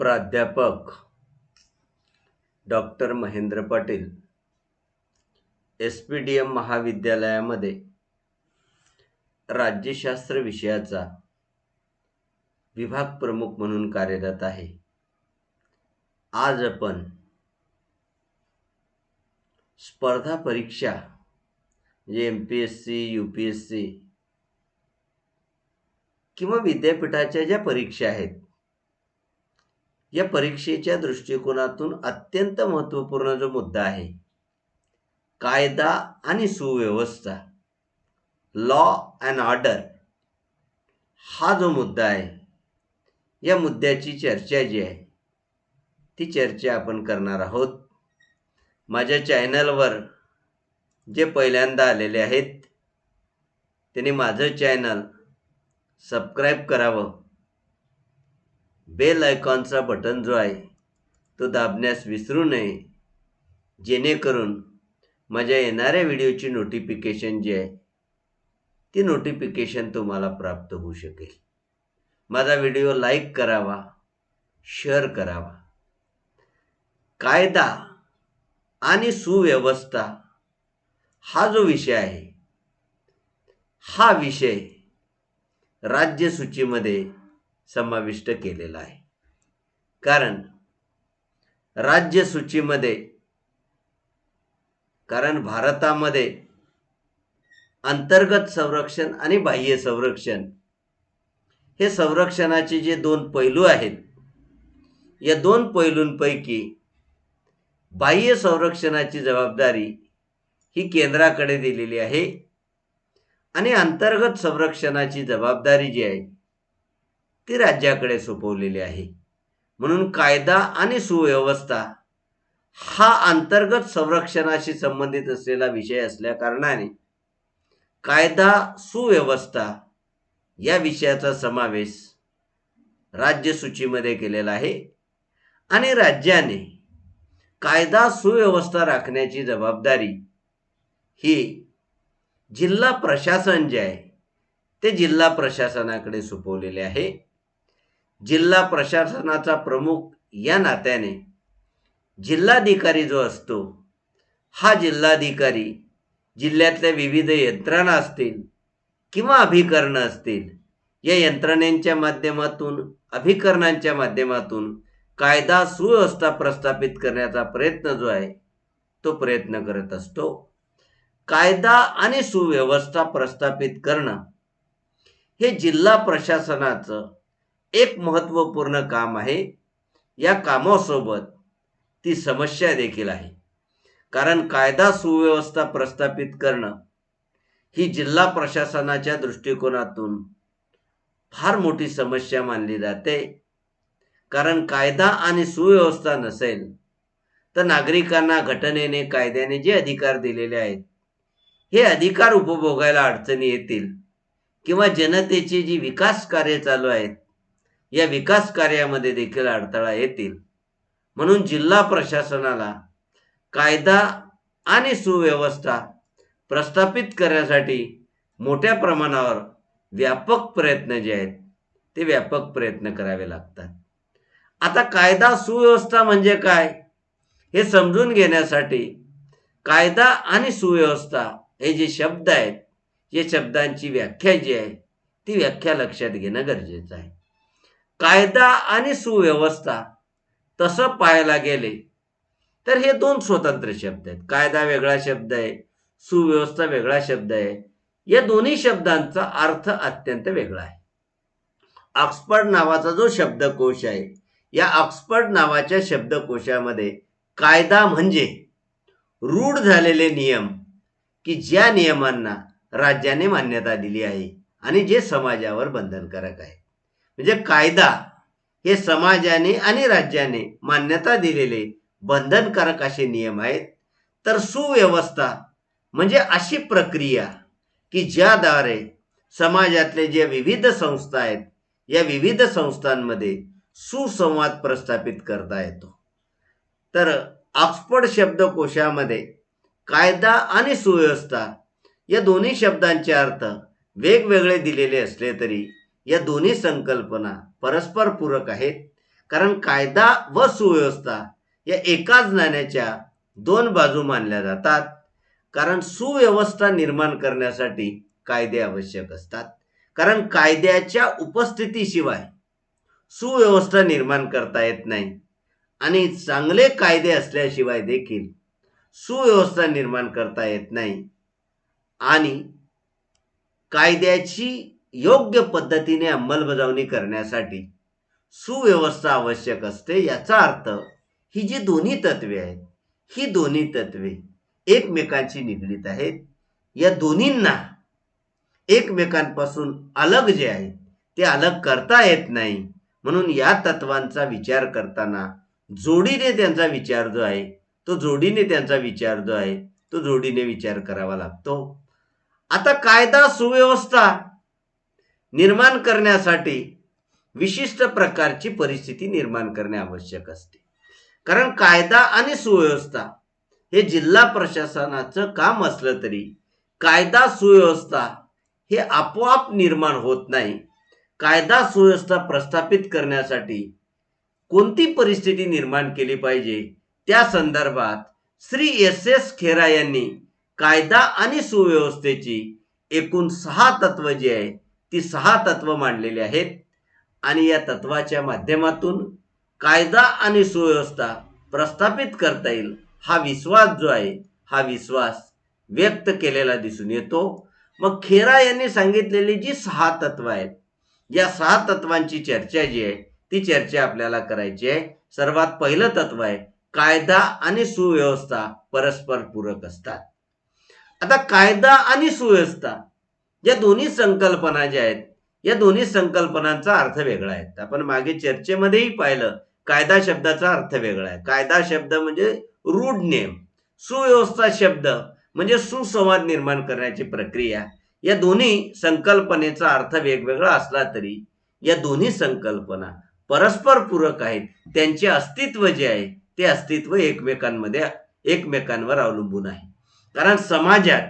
प्राध्यापक doctor Mahendra Patil S P D M महाविद्यालयामध्ये राज्यशास्त्र विषयाचा विभाग प्रमुख म्हणून कार्यरत आहे. आज आपण स्पर्धा परीक्षा म्हणजे M P S C U P S C किंवा विद्यापीठाच्या ज्या परीक्षा आहेत या परीक्षेच्या दृष्टिकोनातून अत्यंत महत्त्वपूर्ण जो मुद्दा आहे कायदा आणि सुव्यवस्था लॉ अँड ऑर्डर हा जो मुद्दा आहे या मुद्द्याची चर्चा जी आहे ती चर्चा आपण करणार आहोत. माझ्या चॅनलवर जे पहिल्यांदा आलेले आहेत त्यांनी माझं चॅनल सबस्क्राईब करावं. बेल आयकॉनचा बटन जो आहे तो दाबण्यास विसरू नये. जेणेकरून माझ्या येणाऱ्या व्हिडिओची नोटिफिकेशन जी आहे ती नोटिफिकेशन तुम्हाला प्राप्त होऊ शकेल. माझा व्हिडिओ लाईक करावा शेअर करावा. कायदा आणि सुव्यवस्था हा जो विषय आहे हा विषय राज्यसूचीमध्ये समाविष्ट केलेला आहे. कारण राज्यसूचीमध्ये कारण भारतामध्ये अंतर्गत संरक्षण आणि बाह्य संरक्षण हे संरक्षणाचे जे दोन पैलू आहेत या दोन पैलूंपैकी बाह्य संरक्षणाची जबाबदारी ही केंद्राकडे दिलेली आहे आणि अंतर्गत संरक्षणाची जबाबदारी जी आहे ती राज्याकडे सोपवलेली आहे. म्हणून कायदा आणि सुव्यवस्था हा अंतर्गत संरक्षणाशी संबंधित असलेला विषय असल्या कारणाने कायदा सुव्यवस्था या विषयाचा समावेश राज्यसूचीमध्ये केलेला आहे आणि राज्याने कायदा सुव्यवस्था राखण्याची जबाबदारी ही जिल्हा प्रशासन जे आहे ते जिल्हा प्रशासनाकडे सोपवलेले आहे. जिल्हा प्रशासनाचा प्रमुख या नात्याने जिल्हाधिकारी जो असतो हा जिल्हाधिकारी जिल्ह्यातल्या विविध यंत्रणा असतील किंवा अभिकरणं असतील या यंत्रणेच्या माध्यमातून अभिकरणांच्या माध्यमातून कायदा सुव्यवस्था प्रस्थापित करण्याचा प्रयत्न जो आहे तो प्रयत्न करत असतो. कायदा आणि सुव्यवस्था प्रस्थापित करणं हे जिल्हा प्रशासनाचं एक महत्त्वपूर्ण काम आहे. या कामासोबत ती समस्या देखील आहे. कारण कायदा सुव्यवस्था प्रस्थापित करणं ही जिल्हा प्रशासनाच्या दृष्टिकोनातून फार मोठी समस्या मानली जाते. कारण कायदा आणि सुव्यवस्था नसेल तर नागरिकांना घटनेने कायद्याने जे अधिकार दिलेले आहेत हे अधिकार उपभोगायला अडचणी येतील किंवा जनतेची जी विकास कार्य चालू आहेत या विकास कार्यामध्ये देखील अडथळा येतील. म्हणून जिल्हा प्रशासनाला कायदा आणि सुव्यवस्था प्रस्थापित करण्यासाठी मोठ्या प्रमाणावर व्यापक प्रयत्न जे आहेत ते व्यापक प्रयत्न करावे लागतात. आता कायदा सुव्यवस्था म्हणजे काय? हे समजून घेण्यासाठी कायदा आणि सुव्यवस्था हे जे शब्द आहेत या शब्दांची व्याख्या जी आहे ती व्याख्या लक्षात घेणं गरजेचं आहे. कायदा आणि सुव्यवस्था तसं पाहायला गेले तर हे दोन स्वतंत्र शब्द आहेत. कायदा वेगळा शब्द आहे सुव्यवस्था वेगळा शब्द आहे. या दोन्ही शब्दांचा अर्थ अत्यंत वेगळा आहे. ऑक्सफर्ड नावाचा जो शब्दकोश आहे या ऑक्सफर्ड नावाच्या शब्दकोशामध्ये कायदा म्हणजे रूढ झालेले नियम की ज्या नियमांना राज्याने मान्यता दिली आहे आणि जे समाजावर बंधनकारक आहे. म्हणजे कायदा हे समाजाने आणि राज्याने मान्यता दिलेले बंधनकारक असे नियम आहेत. तर सुव्यवस्था म्हणजे अशी प्रक्रिया की ज्याद्वारे समाजातले जे विविध संस्था आहेत या विविध संस्थांमध्ये सुसंवाद प्रस्थापित करता येतो. तर ऑक्सफर्ड शब्दकोशामध्ये कायदा आणि सुव्यवस्था या दोन्ही शब्दांचे अर्थ वेगवेगळे दिलेले असले तरी या दोन्ही संकल्पना परस्पर पूरक आहेत. कारण कायदा व सुव्यवस्था या एकाच नाण्याच्या दोन बाजू मानल्या जातात. कारण सुव्यवस्था निर्माण करण्यासाठी कायदे आवश्यक असतात. कारण कायद्याच्या उपस्थितीशिवाय सुव्यवस्था निर्माण करता येत नाही. आणि चांगले कायदे असल्याशिवाय देखील सुव्यवस्था निर्माण करता येत नाही. आणि कायद्याची योग्य पद्धतीने अंमलबजावणी करण्यासाठी सुव्यवस्था आवश्यक असते याचा अर्थ ही जी दोन्ही तत्वे आहेत ही दोन्ही तत्वे एकमेकांशी निगडीत आहेत. या दोन्हींना एकमेकांपासून अलग जे आहे ते अलग करता येत नाही. म्हणून या तत्वांचा विचार करताना जोडीने त्यांचा विचार जो आहे तो जोडीने त्यांचा विचार जो आहे तो जोडीने विचार करावा लागतो. आता कायदा सुव्यवस्था निर्माण करण्यासाठी विशिष्ट प्रकारची परिस्थिती निर्माण करणे आवश्यक असते. कारण कायदा आणि सुव्यवस्था हे जिल्हा प्रशासनाचं काम असलं तरी कायदा सुव्यवस्था हे आपोआप निर्माण होत नाही. कायदा सुव्यवस्था प्रस्थापित करण्यासाठी कोणती परिस्थिती निर्माण केली पाहिजे? त्या संदर्भात श्री एस एस खेरा यांनी कायदा आणि सुव्यवस्थेची एकूण सहा तत्व जी आहे ती सहा तत्व मांडलेली आहेत. आणि या तत्वाच्या माध्यमातून कायदा आणि सुव्यवस्था प्रस्थापित करता येईल हा विश्वास जो आहे हा विश्वास व्यक्त केलेला दिसून येतो. मग खेरा यांनी सांगितलेली जी सहा तत्व आहेत या सहा तत्वांची चर्चा जी आहे ती चर्चा आपल्याला करायची आहे. सर्वात पहिलं तत्व आहे कायदा आणि सुव्यवस्था परस्पर पूरक असतात. आता कायदा आणि सुव्यवस्था या दोन्ही संकल्पना ज्या आहेत या दोन्ही संकल्पनांचा अर्थ वेगळा आहे. आपण मागे चर्चेमध्येही पाहिलं कायदा शब्दाचा अर्थ वेगळा आहे. कायदा शब्द म्हणजे रूढ नेम. सुव्यवस्था शब्द म्हणजे सुसंवाद निर्माण करण्याची प्रक्रिया. या दोन्ही संकल्पनेचा अर्थ वेगवेगळा असला तरी या दोन्ही संकल्पना परस्पर पूरक आहेत. त्यांचे अस्तित्व जे आहे ते अस्तित्व एकमेकांमध्ये एकमेकांवर अवलंबून आहे. कारण समाजात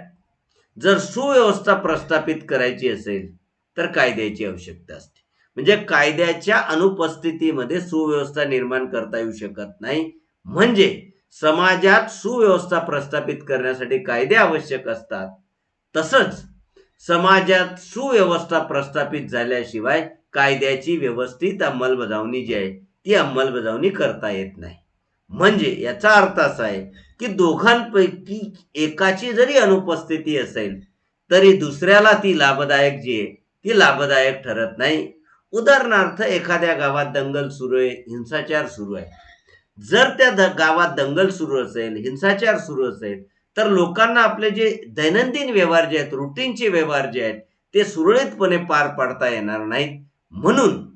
जर सुव्यवस्था प्रस्थापित करायची असेल तर कायद्याची आवश्यकता असते. म्हणजे कायद्याच्या अनुपस्थितीमध्ये सुव्यवस्था निर्माण करता येऊ शकत नाही. म्हणजे समाजात सुव्यवस्था प्रस्थापित करण्यासाठी कायदे आवश्यक असतात. तसंच समाजात सुव्यवस्था प्रस्थापित झाल्याशिवाय कायद्याची व्यवस्थित अंमलबजावणी जी आहे ती अंमलबजावणी करता येत नाही. म्हणजे याचा अर्थ असा आहे की दोघांपैकी एकाची जरी अनुपस्थिती असेल तरी दुसऱ्याला ती लाभदायक जी आहे ती लाभदायक ठरत नाही. उदाहरणार्थ एखाद्या गावात दंगल सुरू आहे हिंसाचार सुरू आहे. जर त्या द गावात दंगल सुरू असेल हिंसाचार सुरू असेल तर लोकांना आपले जे दैनंदिन व्यवहार जे आहेत रुटीनचे व्यवहार जे आहेत ते सुरळीतपणे पार पाडता येणार नाहीत. म्हणून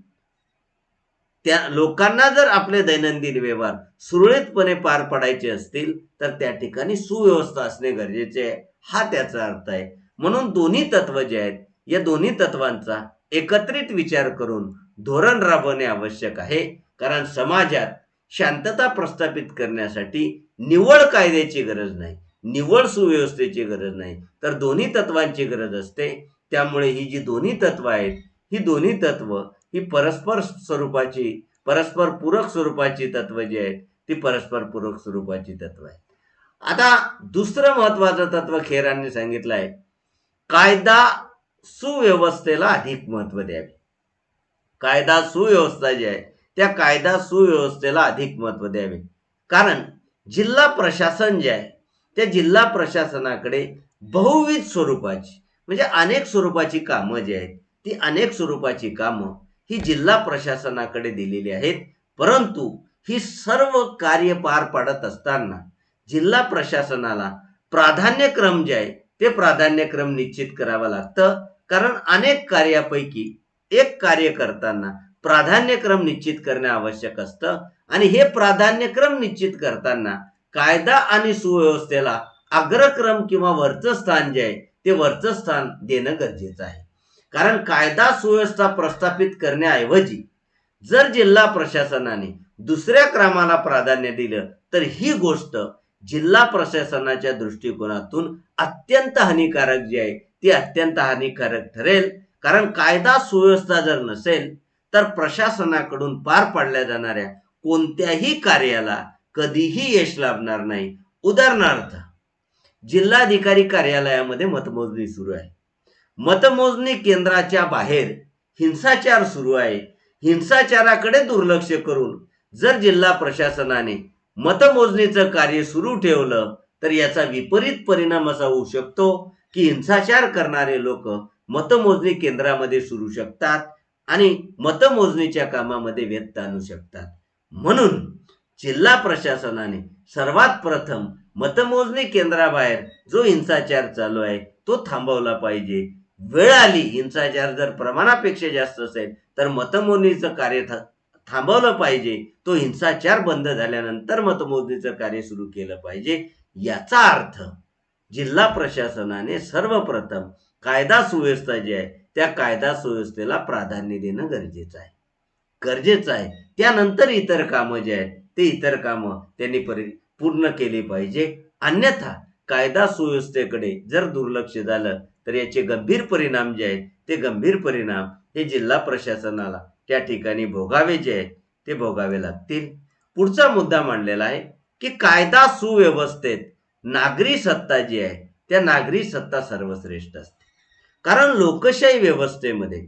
त्या लोकांना जर आपले दैनंदिन व्यवहार सुरळीतपणे पार पाडायचे असतील तर त्या ठिकाणी सुव्यवस्था असणे गरजेचे आहे. हा त्याचा अर्थ आहे. म्हणून दोन्ही तत्व जे आहेत या दोन्ही तत्वांचा एकत्रित विचार करून धोरण राबवणे आवश्यक आहे. कारण समाजात शांतता प्रस्थापित करण्यासाठी निवड कायद्याची गरज नाही निवळ सुव्यवस्थेची गरज नाही. तर दोन्ही तत्वांची गरज असते. त्यामुळे ही जी दोन्ही तत्व आहेत ही दोन्ही तत्व ही परस्पर स्वरूपाची परस्पर पूरक स्वरूपाची तत्व जी आहेत ती परस्पर पूरक स्वरूपाची तत्व आहेत. आता दुसरं महत्वाचं तत्व खेरांनी सांगितलं आहे कायदा सुव्यवस्थेला अधिक महत्त्व द्यावे. कायदा सुव्यवस्था जी आहे त्या कायदा सुव्यवस्थेला अधिक महत्त्व द्यावे. कारण जिल्हा प्रशासन जे आहे त्या जिल्हा प्रशासनाकडे बहुविध स्वरूपाची म्हणजे अनेक स्वरूपाची कामं जी आहेत ती अनेक स्वरूपाची कामं ही जिल्हा प्रशासनाकडे दिलेली आहेत. परंतु ही सर्व कार्य पार पाडत असताना जिल्हा प्रशासनाला प्राधान्यक्रम जे आहे ते प्राधान्यक्रम निश्चित करावा लागतं. कारण अनेक कार्यापैकी एक कार्य करताना प्राधान्यक्रम निश्चित करणे आवश्यक असतं. आणि हे प्राधान्यक्रम निश्चित करताना कायदा आणि सुव्यवस्थेला अग्रक्रम किंवा वरचं स्थान जे आहे ते वरचं स्थान देणं गरजेचं आहे. कारण कायदा सुव्यवस्था प्रस्थापित करण्याऐवजी जर जिल्हा प्रशासनाने दुसऱ्या क्रमाला प्राधान्य दिलं तर ही गोष्ट जिल्हा प्रशासनाच्या दृष्टिकोनातून अत्यंत हानिकारक जी आहे ती अत्यंत हानिकारक ठरेल. कारण कायदा सुव्यवस्था जर नसेल तर प्रशासनाकडून पार पाडल्या जाणाऱ्या कोणत्याही कार्याला कधीही यश लाभणार नाही. उदाहरणार्थ जिल्हाधिकारी कार्यालयामध्ये मतमोजणी सुरू आहे. मतमोजणी केंद्राच्या बाहेर हिंसाचार सुरू आहे. हिंसाचाराकडे दुर्लक्ष करून जर जिल्हा प्रशासनाने मतमोजणीचं कार्य सुरू ठेवलं तर याचा विपरीत परिणाम असा होऊ शकतो की हिंसाचार करणारे लोक मतमोजणी केंद्रामध्ये सुरू शकतात आणि मतमोजणीच्या कामामध्ये व्यक्त आणू शकतात. म्हणून जिल्हा प्रशासनाने सर्वात प्रथम मतमोजणी केंद्राबाहेर जो हिंसाचार चालू आहे तो थांबवला पाहिजे. वेळ आली हिंसाचार जर प्रमाणापेक्षा जास्त असेल तर मतमोजणीचं कार्य थांबवलं पाहिजे. तो हिंसाचार बंद झाल्यानंतर मतमोजणीचं कार्य सुरू केलं पाहिजे. याचा अर्थ जिल्हा प्रशासनाने सर्वप्रथम कायदा सुव्यवस्था जी आहे त्या कायदा सुव्यवस्थेला प्राधान्य देणं गरजेचं आहे. गरजेचं आहे. त्यानंतर इतर कामं जे आहेत ते इतर कामं त्यांनी परि पूर्ण केली पाहिजे. अन्यथा कायदा सुव्यवस्थेकडे जर दुर्लक्ष झालं तर याचे गंभीर परिणाम जे आहेत ते गंभीर परिणाम हे जिल्हा प्रशासनाला त्या ठिकाणी भोगावे जे आहेत ते भोगावे लागतील. पुढचा मुद्दा मांडलेला आहे की कायदा सुव्यवस्थेत नागरी सत्ता जी आहे त्या नागरी सत्ता सर्वश्रेष्ठ असते. कारण लोकशाही व्यवस्थेमध्ये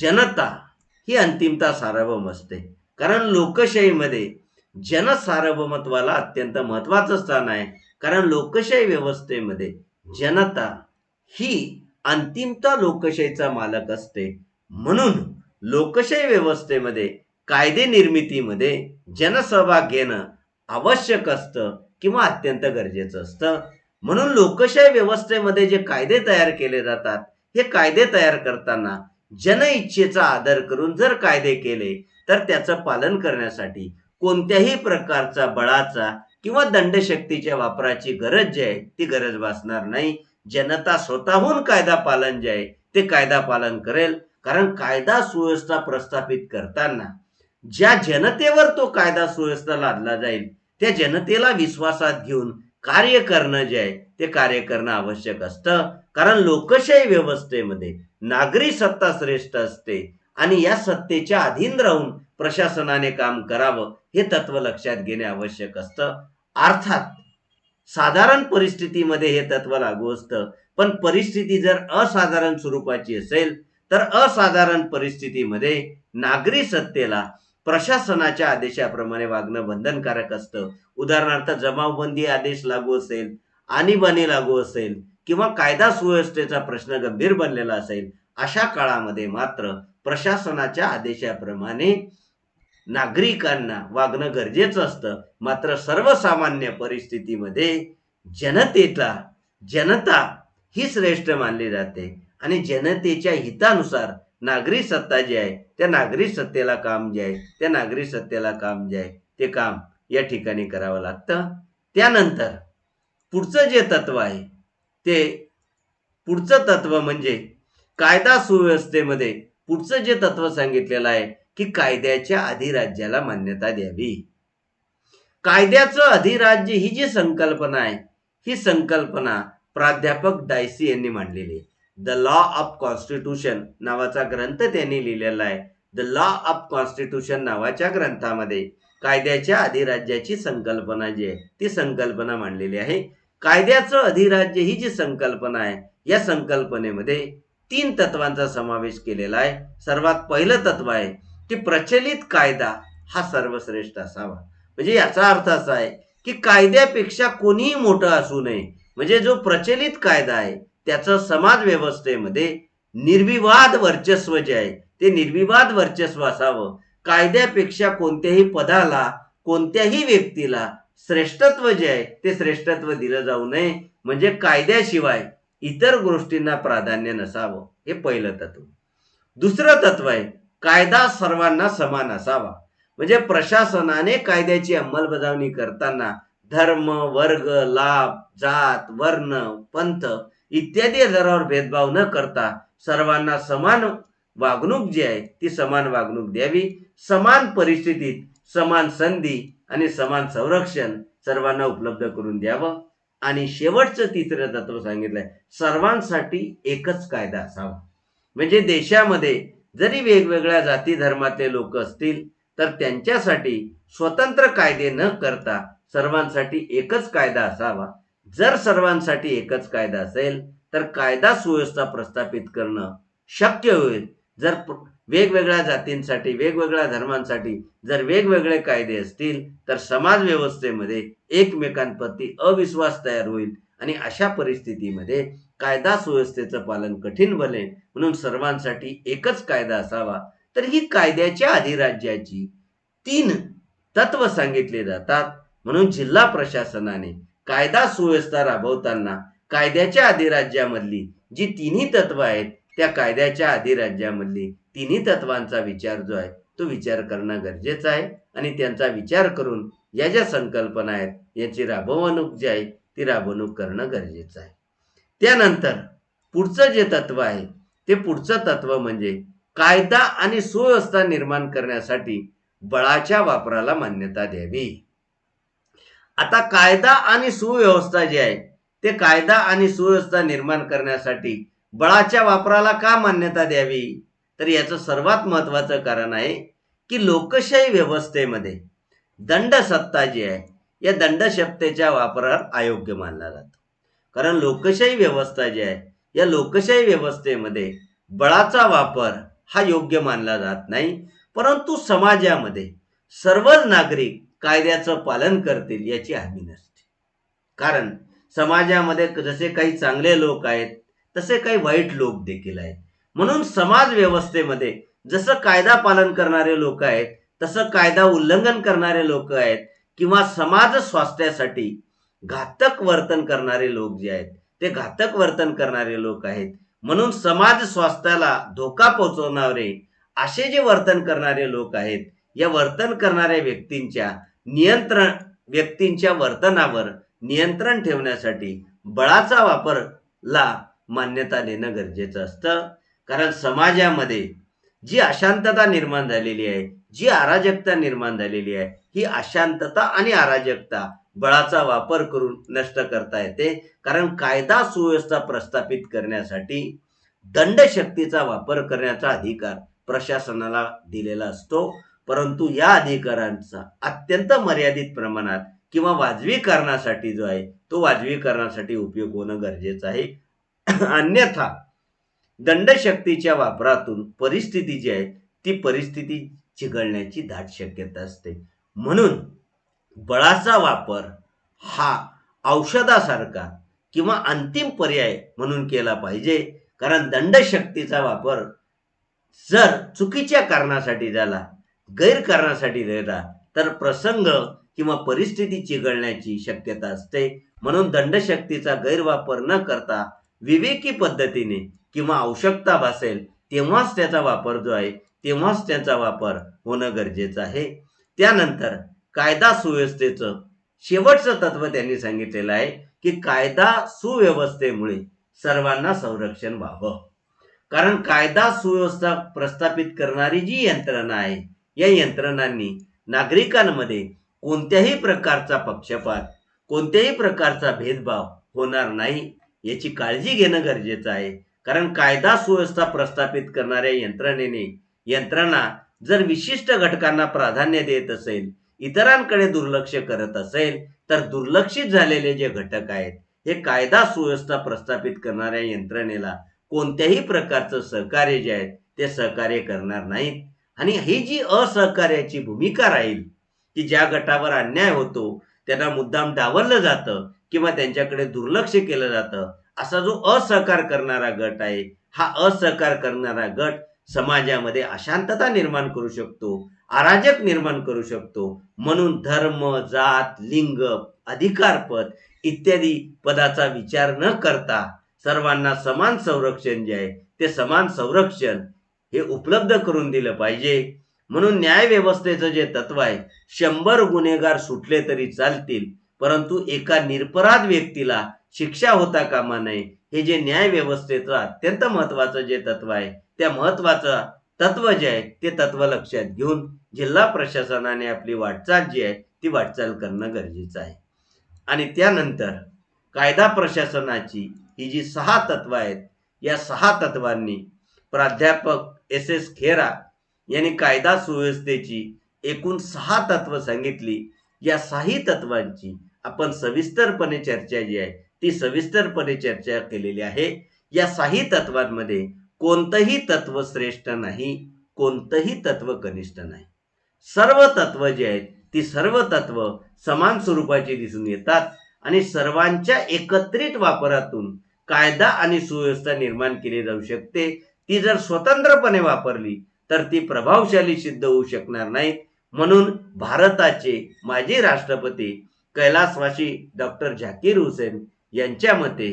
जनता ही अंतिमता सार्वभौम असते. कारण लोकशाहीमध्ये जनसार्वभौमत्वाला अत्यंत महत्वाचं स्थान आहे. कारण लोकशाही व्यवस्थेमध्ये जनता ही अंतिमता लोकशाहीचा मालक असते. म्हणून लोकशाही व्यवस्थेमध्ये कायदे निर्मितीमध्ये जनसहभाग घेणं आवश्यक असतं किंवा अत्यंत गरजेचं असतं. म्हणून लोकशाही व्यवस्थेमध्ये जे कायदे तयार केले जातात हे कायदे तयार करताना जनइच्छेचा आदर करून जर कायदे केले तर त्याचं पालन करण्यासाठी कोणत्याही प्रकारचा बळाचा किंवा दंडशक्तीच्या वापराची गरज जी आहे ती गरज भासणार नाही. जनता स्वतःहून कायदा पालन जे आहे ते कायदा पालन करेल. कारण कायदा सुव्यवस्था प्रस्थापित करताना ज्या जनतेवर तो कायदा सुव्यवस्था लादला जाईल त्या जनतेला विश्वासात घेऊन कार्य करणं जे आहे ते कार्य करणं आवश्यक असतं. कारण लोकशाही व्यवस्थेमध्ये नागरी सत्ता श्रेष्ठ असते आणि या सत्तेच्या अधीन राहून प्रशासनाने काम करावं हे तत्व लक्षात घेणे आवश्यक असतं. अर्थात साधारण परिस्थितीमध्ये हे तत्व लागू असतं. पण परिस्थिती जर असाधारण स्वरूपाची असेल तर असाधारण परिस्थितीमध्ये नागरी सत्तेला प्रशासनाच्या आदेशाप्रमाणे वागणं बंधनकारक असतं. उदाहरणार्थ जमावबंदी आदेश लागू असेल आणीबाणी लागू असेल किंवा कायदा सुव्यवस्थेचा प्रश्न गंभीर बनलेला असेल अशा काळामध्ये मात्र प्रशासनाच्या आदेशाप्रमाणे नागरिकांना वागणं गरजेचं असतं. मात्र सर्वसामान्य परिस्थितीमध्ये जनतेला जनता ही श्रेष्ठ मानली जाते. आणि जनतेच्या हितानुसार नागरी सत्ता जी आहे त्या नागरी सत्तेला काम जे आहे त्या नागरी सत्तेला काम जे आहे ते काम या ठिकाणी करावं लागतं. त्यानंतर पुढचं जे तत्व आहे ते पुढचं तत्व म्हणजे कायदा सुव्यवस्थेमध्ये पुढचं जे तत्व सांगितलेलं आहे की कायद्याच्या अधिराज्याला मान्यता द्यावी. कायद्याचं अधिराज्य ही जी संकल्पना आहे ही संकल्पना प्राध्यापक डायसी यांनी मांडलेली आहे. द लॉ ऑफ कॉन्स्टिट्यूशन नावाचा ग्रंथ त्यांनी लिहिलेला आहे. द लॉ ऑफ कॉन्स्टिट्यूशन नावाच्या ग्रंथामध्ये कायद्याच्या अधिराज्याची संकल्पना जी आहे ती संकल्पना मांडलेली आहे. कायद्याचं अधिराज्य ही जी संकल्पना आहे या संकल्पनेमध्ये तीन तत्वांचा समावेश केलेला आहे. सर्वात पहिलं तत्व आहे की प्रचलित कायदा हा सर्वश्रेष्ठ असावा. म्हणजे याचा अर्थ असा आहे की कायद्यापेक्षा कोणीही मोठं असू नये. म्हणजे जो प्रचलित कायदा आहे त्याचं समाज व्यवस्थेमध्ये निर्विवाद वर्चस्व जे आहे ते निर्विवाद वर्चस्व असावं. कायद्यापेक्षा कोणत्याही पदाला कोणत्याही व्यक्तीला श्रेष्ठत्व जे आहे ते श्रेष्ठत्व दिलं जाऊ नये. म्हणजे कायद्याशिवाय इतर गोष्टींना प्राधान्य नसावं. हे पहिलं तत्व. दुसरं तत्व आहे कायदा सर्वांना समान असावा. म्हणजे प्रशासनाने कायद्याची अंमलबजावणी करताना धर्म वर्ग लाभ जात वर्ण पंथ इत्यादी आधारावर भेदभाव न करता सर्वांना समान वागणूक जी आहे ती समान वागणूक द्यावी. समान परिस्थितीत समान संधी आणि समान संरक्षण सर्वांना उपलब्ध करून द्यावं. आणि शेवटचं तिसरं तत्व सांगितलंय सर्वांसाठी एकच कायदा असावा. म्हणजे देशामध्ये जरी वेगवेगळ्या जाती धर्मातले लोक असतील तर त्यांच्यासाठी स्वतंत्र कायदे न करता सर्वांसाठी एकच कायदा असावा. जर सर्वांसाठी एकच कायदा असेल तर कायदा सुव्यवस्था प्रस्थापित करणं शक्य होईल. जर वेगवेगळ्या जातींसाठी वेगवेगळ्या धर्मांसाठी जर वेगवेगळे कायदे असतील तर समाज व्यवस्थेमध्ये एकमेकांप्रती अविश्वास तयार होईल. आणि अशा परिस्थितीमध्ये कायदा सुव्यवस्थेचं पालन कठीण बने म्हणून सर्वांसाठी एकच कायदा असावा. तर ही कायद्याच्या अधिराज्याची तीन तत्व सांगितले जातात. म्हणून जिल्हा प्रशासनाने कायदा सुव्यवस्था राबवताना कायद्याच्या अधिराज्यामधली जी तिन्ही तत्व आहेत त्या कायद्याच्या अधिराज्यामधली तिन्ही तत्वांचा विचार जो आहे तो विचार करणं गरजेचं आहे. आणि त्यांचा विचार करून या ज्या संकल्पना आहेत याची राबवणूक जी आहे ती राबवणूक करणं गरजेचं आहे. त्यानंतर पुढचं जे तत्व आहे ते पुढचं तत्व म्हणजे कायदा आणि सुव्यवस्था निर्माण करण्यासाठी बळाच्या वापराला मान्यता द्यावी. आता कायदा आणि सुव्यवस्था जी आहे ते कायदा आणि सुव्यवस्था निर्माण करण्यासाठी बळाच्या वापराला का मान्यता द्यावी? तर याचं सर्वात महत्वाचं कारण आहे की लोकशाही व्यवस्थेमध्ये दंडसत्ता जी आहे या दंडसत्तेच्या वापरावर अयोग्य मानला जातो. कारण लोकशाही व्यवस्था जी आहे या लोकशाही व्यवस्थेमध्ये बळाचा वापर हा योग्य मानला जात नाही. परंतु समाजामध्ये सर्वच नागरिक कायद्याचं पालन करतील याची हमी नसते. कारण समाजामध्ये जसे काही चांगले लोक आहेत तसे काही वाईट लोक देखील आहेत. म्हणून समाज व्यवस्थेमध्ये जसं कायदा पालन करणारे लोक आहेत तसं कायदा उल्लंघन करणारे लोक आहेत किंवा समाज स्वास्थ्यासाठी घातक वर्तन करणारे लोक जे आहेत ते घातक वर्तन करणारे लोक आहेत. म्हणून समाज स्वास्थ्याला धोका पोहोचवणारे असे जे वर्तन करणारे लोक आहेत या वर्तन करणाऱ्या व्यक्तींच्या नियंत्रण व्यक्तींच्या वर्तनावर नियंत्रण ठेवण्यासाठी बळाचा वापरला मान्यता देणं गरजेचं असतं. कारण समाजामध्ये जी अशांतता निर्माण झालेली आहे जी अराजकता निर्माण झालेली आहे ही अशांतता आणि अराजकता बळाचा वापर करून नष्ट करता येते. कारण कायदा सुव्यवस्था प्रस्थापित करण्यासाठी दंडशक्तीचा वापर करण्याचा अधिकार प्रशासनाला दिलेला असतो. परंतु या अधिकारांचा अत्यंत मर्यादित प्रमाणात किंवा वाजवीकरणासाठी जो आहे तो वाजवीकरणासाठी उपयोग होणं गरजेचं आहे. अन्यथा दंडशक्तीच्या वापरातून परिस्थिती जी आहे ती परिस्थिती चिघळण्याची दाट शक्यता असते. म्हणून बळाचा वापर हा औषधासारखा किंवा अंतिम पर्याय म्हणून केला पाहिजे. कारण दंडशक्तीचा वापर जर चुकीच्या कारणासाठी झाला गैरकारणासाठी झाला तर प्रसंग किंवा परिस्थिती चिघळण्याची शक्यता असते. म्हणून दंडशक्तीचा गैरवापर न करता विवेकी पद्धतीने किंवा आवश्यकता भासेल तेव्हाच त्याचा वापर जो आहे तेव्हाच त्याचा वापर होणं गरजेचं आहे. त्यानंतर कायदा सुव्यवस्थेचं शेवटचं तत्व त्यांनी सांगितलेलं आहे की कायदा सुव्यवस्थेमुळे सर्वांना संरक्षण व्हावं. कारण कायदा सुव्यवस्था प्रस्थापित करणारी जी यंत्रणा आहे या यंत्रणांनी नागरिकांमध्ये कोणत्याही प्रकारचा पक्षपात कोणत्याही प्रकारचा भेदभाव होणार नाही याची काळजी घेणं गरजेचं आहे. कारण कायदा सुव्यवस्था प्रस्थापित करणाऱ्या यंत्रणेने यंत्रणा जर विशिष्ट घटकांना प्राधान्य देत असेल इतरांकडे दुर्लक्ष करत असेल तर दुर्लक्षित झालेले जे घटक आहेत हे कायदा सुव्यवस्था प्रस्थापित करणाऱ्या यंत्रणेला कोणत्याही प्रकारचं सहकार्य जे आहे ते सहकार्य करणार नाहीत. आणि ही जी असहकार्याची भूमिका राहील की ज्या गटावर अन्याय होतो त्यांना मुद्दाम डावललं जातं किंवा त्यांच्याकडे दुर्लक्ष केलं जातं असा जो असहकार करणारा गट आहे हा असहकार करणारा गट समाजामध्ये अशांतता निर्माण करू शकतो अराजक निर्माण करू शकतो. म्हणून धर्म जात लिंग अधिकारपद इत्यादी पदाचा विचार न करता सर्वांना समान संरक्षण जे आहे ते समान संरक्षण हे उपलब्ध करून दिलं पाहिजे. म्हणून न्याय व्यवस्थेचं जे तत्व आहे शंभर गुन्हेगार सुटले तरी चालतील परंतु एका निरपराध व्यक्तीला शिक्षा होता कामा नये हे जे न्याय व्यवस्थेचं अत्यंत महत्वाचं जे तत्व आहे त्या महत्वाचं तत्व जे आहे ते तत्व लक्षात घेऊन जिल्हा प्रशासनाने आपली वाटचाल जी आहे ती वाटचाल करणं गरजेचं आहे. आणि त्यानंतर कायदा प्रशासनाची ही जी सहा तत्व आहेत या सहा तत्वांनी प्राध्यापक एस एस खेरा यांनी कायदा सुव्यवस्थेची एकूण सहा तत्व सांगितली. या सहाही तत्वांची आपण सविस्तरपणे चर्चा जी आहे ती सविस्तरपणे चर्चा केलेली आहे. या सहाही तत्वांमध्ये कोणतंही तत्व श्रेष्ठ नाही कोणतंही तत्व कनिष्ठ नाही. सर्व तत्व जे आहेत ती सर्व तत्व समान स्वरूपाची दिसून येतात आणि सर्वांच्या एकत्रित वापरातून कायदा आणि सुव्यवस्था निर्माण केली जाऊ शकते. ती जर स्वतंत्रपणे वापरली तर ती प्रभावशाली सिद्ध होऊ शकणार नाही. म्हणून भारताचे माजी राष्ट्रपती कैलासवासी डॉक्टर झाकीर हुसेन यांच्या मते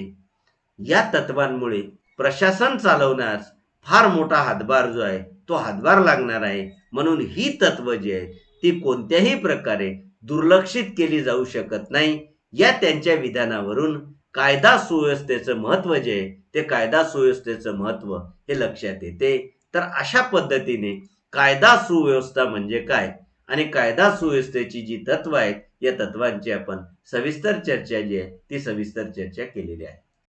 या तत्वांमुळे प्रशासन चालवण्यास फार मोठा हातभार जो आहे तो हातभार लागणार आहे. म्हणून ही तत्व जी आहेत ती कोणत्याही प्रकारे दुर्लक्षित केली जाऊ शकत नाही. या त्यांच्या विधानावरून कायदा सुव्यवस्थेचं महत्त्व जे आहे ते कायदा सुव्यवस्थेचं महत्त्व हे लक्षात येते. तर अशा पद्धतीने कायदा सुव्यवस्था म्हणजे काय? आणि कायदा सुव्यवस्थेची जी तत्व आहेत या तत्वांची आपण सविस्तर चर्चा जी आहे ती सविस्तर चर्चा केलेली आहे.